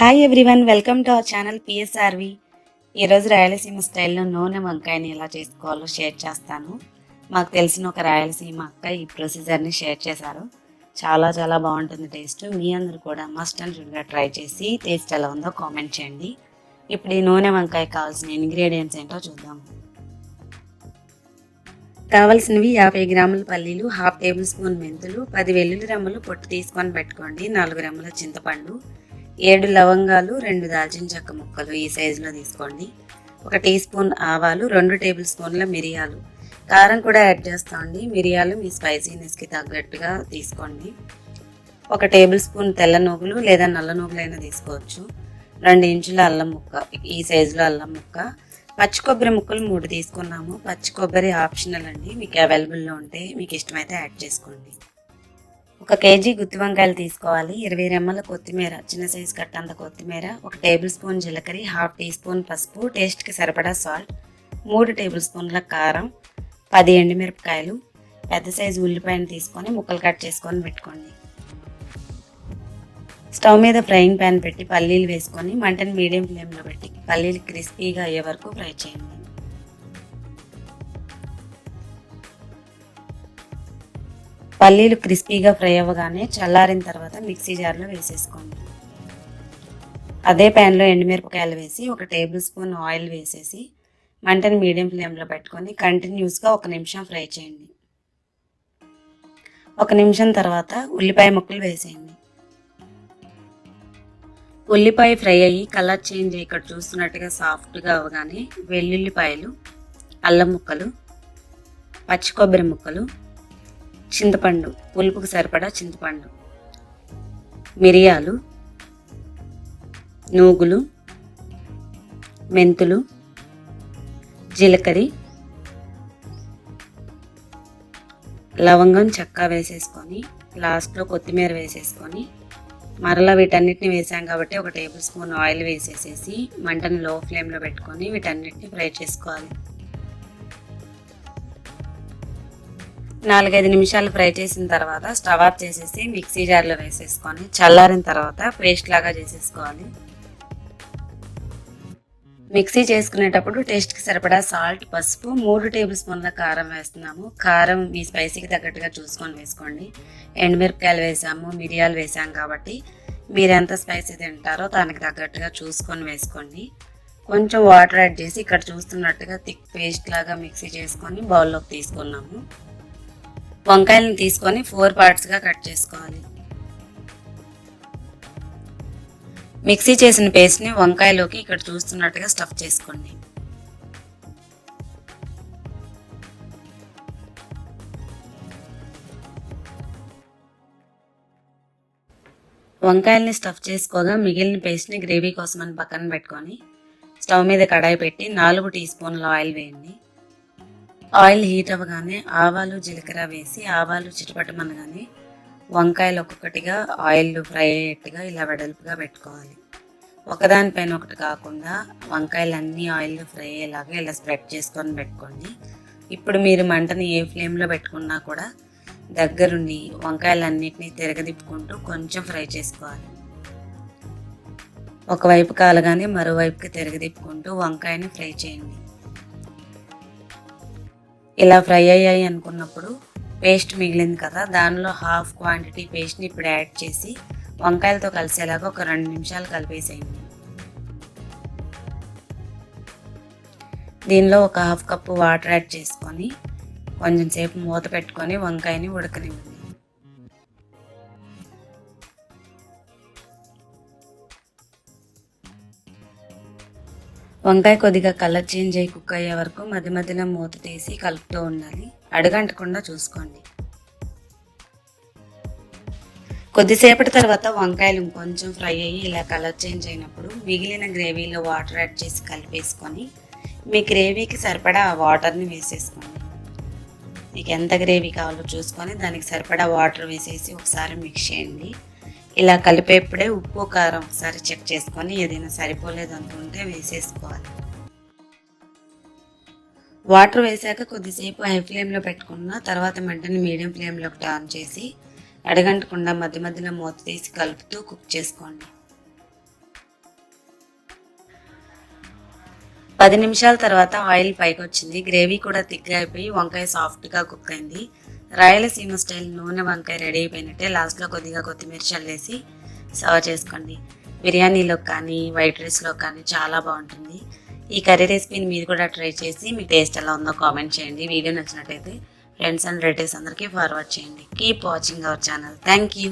Hi everyone welcome to our channel PSRV ఈరోజు రాయలసీమ స్టైల్లో నూనె వంకాయని ఎలా చేసుకోవాలో షేర్ చేస్తాను. మాకు తెలిసిన ఒక రాయలసీమ అక్క ఈ ప్రొసీజర్ని షేర్ చేశారు. చాలా చాలా బాగుంటుంది టేస్ట్ మీ అందరూ కూడా మస్ట్ అండ్ షుడ్గా ట్రై చేసి టేస్ట్ ఎలా ఉందో కామెంట్ చేయండి. ఇప్పుడు ఈ నూనె వంకాయ కావాల్సిన ఇంగ్రీడియంట్స్ ఏంటో చూద్దాం. కావలసినవి యాభై గ్రాముల పల్లీలు హాఫ్ టేబుల్ స్పూన్ మెంతులు పది వెల్లుల్లి రెమ్మలు పొట్టు తీసుకొని పెట్టుకోండి నాలుగు రెమ్మల చింతపండు ఏడు లవంగాలు రెండు దాల్చిన చెక్క ముక్కలు ఈ సైజులో తీసుకోండి. ఒక టీ స్పూన్ ఆవాలు రెండు టేబుల్ స్పూన్ల మిరియాలు. కారం కూడా యాడ్ చేస్తామండి మిరియాలు మీ స్పైసీనెస్కి తగ్గట్టుగా తీసుకోండి. ఒక టేబుల్ స్పూన్ తెల్ల నువ్వులు లేదా నల్ల నువ్వులైనా తీసుకోవచ్చు. రెండు ఇంచుల అల్లం ముక్క ఈ సైజులో అల్లం ముక్క. పచ్చి కొబ్బరి ముక్కలు మూడు తీసుకున్నాము. పచ్చి కొబ్బరి ఆప్షనల్ అండి. మీకు అవైలబుల్లో ఉంటే మీకు ఇష్టమైతే యాడ్ చేసుకోండి. ఒక కేజీ గుత్తి వంకాయలు తీసుకోవాలి. ఇరవై రెమ్మల కొత్తిమీర చిన్న సైజు కట్టంత కొత్తిమీర ఒక టేబుల్ స్పూన్ జీలకర్ర హాఫ్ టీ స్పూన్ పసుపు టేస్ట్కి సరిపడా సాల్ట్ మూడు టేబుల్ స్పూన్ల కారం పది ఎండుమిరపకాయలు పెద్ద సైజు ఉల్లిపాయను తీసుకొని ముక్కలు కట్ చేసుకొని పెట్టుకోండి. స్టవ్ మీద ఫ్రైయింగ్ ప్యాన్ పెట్టి పల్లీలు వేసుకొని మంటను మీడియం ఫ్లేమ్లో పెట్టి పల్లీలు క్రిస్పీగా అయ్యే వరకు ఫ్రై చేయండి. పల్లీలు క్రిస్పీగా ఫ్రై అవ్వగానే చల్లారిన తర్వాత మిక్సీ జార్లో వేసేసుకోండి. అదే ప్యాన్లో ఎండుమిరపకాయలు వేసి ఒక టేబుల్ స్పూన్ ఆయిల్ వేసేసి మంటను మీడియం ఫ్లేమ్లో పెట్టుకొని కంటిన్యూస్గా ఒక నిమిషం ఫ్రై చేయండి. ఒక నిమిషం తర్వాత ఉల్లిపాయ ముక్కలు వేసేయండి. ఉల్లిపాయ ఫ్రై అయ్యి కలర్ చేంజ్ అయ్యి ఇక్కడ చూస్తున్నట్టుగా సాఫ్ట్గా అవగానే వెల్లుల్లిపాయలు అల్లం ముక్కలు పచ్చి కొబ్బరి ముక్కలు చింతపండు పులుపుకు సరిపడా చింతపండు. మిరియాలు నూగులు మెంతులు జీలకర్ర లవంగం చెక్క వేసేసుకొని లాస్ట్లో కొత్తిమీర వేసేసుకొని మరలా వీటన్నిటిని వేసాం కాబట్టి ఒక టేబుల్ స్పూన్ ఆయిల్ వేసేసేసి మంటను లో ఫ్లేమ్లో పెట్టుకొని వీటన్నిటిని ఫ్రై చేసుకోవాలి. నాలుగైదు నిమిషాలు ఫ్రై చేసిన తర్వాత స్టవ్ ఆఫ్ చేసేసి మిక్సీ జార్లో వేసేసుకొని చల్లారిన తర్వాత పేస్ట్ లాగా చేసేసుకోవాలి. మిక్సీ చేసుకునేటప్పుడు టేస్ట్కి సరిపడా సాల్ట్ పసుపు మూడు టేబుల్ స్పూన్ల కారం వేస్తున్నాము. కారం మీ స్పైసీకి తగ్గట్టుగా చూసుకొని వేసుకోండి. ఎండుమిరపకాయలు వేసాము మిరియాలు వేసాం కాబట్టి మీరు ఎంత స్పైసీ తింటారో దానికి తగ్గట్టుగా చూసుకొని వేసుకోండి. కొంచెం వాటర్ యాడ్ చేసి ఇక్కడ చూస్తున్నట్టుగా థిక్ పేస్ట్ లాగా మిక్సీ చేసుకొని బౌల్లోకి తీసుకున్నాము. వంకాయలను తీసుకొని ఫోర్ పార్ట్స్గా కట్ చేసుకోవాలి. మిక్సీ చేసిన పేస్ట్ని వంకాయలోకి ఇక్కడ చూస్తున్నట్టుగా స్టఫ్ చేసుకోండి. వంకాయల్ని స్టఫ్ చేసుకోగా మిగిలిన పేస్ట్ని గ్రేవీ కోసం అని పక్కన పెట్టుకొని స్టవ్ మీద కడాయి పెట్టి నాలుగు టీ స్పూన్ల ఆయిల్ వేయండి. ఆయిల్ హీట్ అవ్వగానే ఆవాలు జీలకర్ర వేసి ఆవాలు చిటపటమనగానే వంకాయలు ఒక్కొక్కటిగా ఆయిల్ ఫ్రై అయ్యేట్టుగా ఇలా వెడల్పుగా పెట్టుకోవాలి. ఒకదానిపైన ఒకటి కాకుండా వంకాయలు అన్నీ ఆయిల్ ఫ్రై అయ్యేలాగా ఇలా స్ప్రెడ్ చేసుకొని పెట్టుకోండి. ఇప్పుడు మీరు మంటని ఏ ఫ్లేమ్లో పెట్టుకున్నా కూడా దగ్గరుండి వంకాయలన్నిటినీ తిరగదిప్పుకుంటూ కొంచెం ఫ్రై చేసుకోవాలి. ఒకవైపు కాలగానే మరోవైపుకి తిరగదిప్పుకుంటూ వంకాయని ఫ్రై చేయండి. ఇలా ఫ్రై అయ్యాయి అనుకున్నప్పుడు పేస్ట్ మిగిలింది కదా దానిలో హాఫ్ క్వాంటిటీ పేస్ట్ని ఇప్పుడు యాడ్ చేసి వంకాయలతో కలిసేలాగా ఒక రెండు నిమిషాలు కలిపేసేయండి. దీనిలో ఒక హాఫ్ కప్పు వాటర్ యాడ్ చేసుకొని కొంచెం సేపు మూత పెట్టుకొని వంకాయని ఉడకనివ్వండి. వంకాయ కొద్దిగా కలర్ చేంజ్ అయ్యి కుక్ అయ్యే వరకు మధ్య మధ్యలో మూత తీసి కలుపుతూ ఉండాలి. అడుగంటకుండా చూసుకోండి. కొద్దిసేపటి తర్వాత వంకాయలు కొంచెం ఫ్రై అయ్యి ఇలా కలర్ చేంజ్ అయినప్పుడు మిగిలిన గ్రేవీలో వాటర్ యాడ్ చేసి కలిపేసుకొని మీ గ్రేవీకి సరిపడా ఆ వాటర్ని వేసేసుకోండి. మీకు ఎంత గ్రేవీ కావాలో చూసుకొని దానికి సరిపడా వాటర్ వేసేసి ఒకసారి మిక్స్ చేయండి. ఇలా కలిపేప్పుడే ఉప్పు కారం ఒకసారి చెక్ చేసుకొని ఏదైనా సరిపోలేదు అనుకుంటే వేసేసుకోవాలి. వాటర్ వేసాక కొద్దిసేపు హై ఫ్లేమ్లో పెట్టుకున్న తర్వాత వెంటనే మీడియం ఫ్లేమ్లోకి టర్న్ చేసి అడగంటకుండా మధ్య మధ్యలో మూత తీసి కలుపుతూ కుక్ చేసుకోండి. పది నిమిషాల తర్వాత ఆయిల్ పైకి వచ్చింది గ్రేవీ కూడా థిక్గా అయిపోయి వంకాయ సాఫ్ట్గా కుక్ అయింది. రాయలసీమ స్టైల్ నూనె వంకాయ రెడీ అయిపోయినట్టే లాస్ట్లో కొద్దిగా కొత్తిమీర చల్లేసి సర్వ్ చేసుకోండి. బిర్యానీలో కానీ వైట్ రైస్లో కానీ చాలా బాగుంటుంది. ఈ కర్రీ రెసిపీని మీరు కూడా ట్రై చేసి మీ టేస్ట్ ఎలా ఉందో కామెంట్ చేయండి. వీడియో నచ్చినట్టయితే ఫ్రెండ్స్ అండ్ రిలేటివ్స్ అందరికీ ఫార్వర్డ్ చేయండి. Keep watching our channel. Thank you.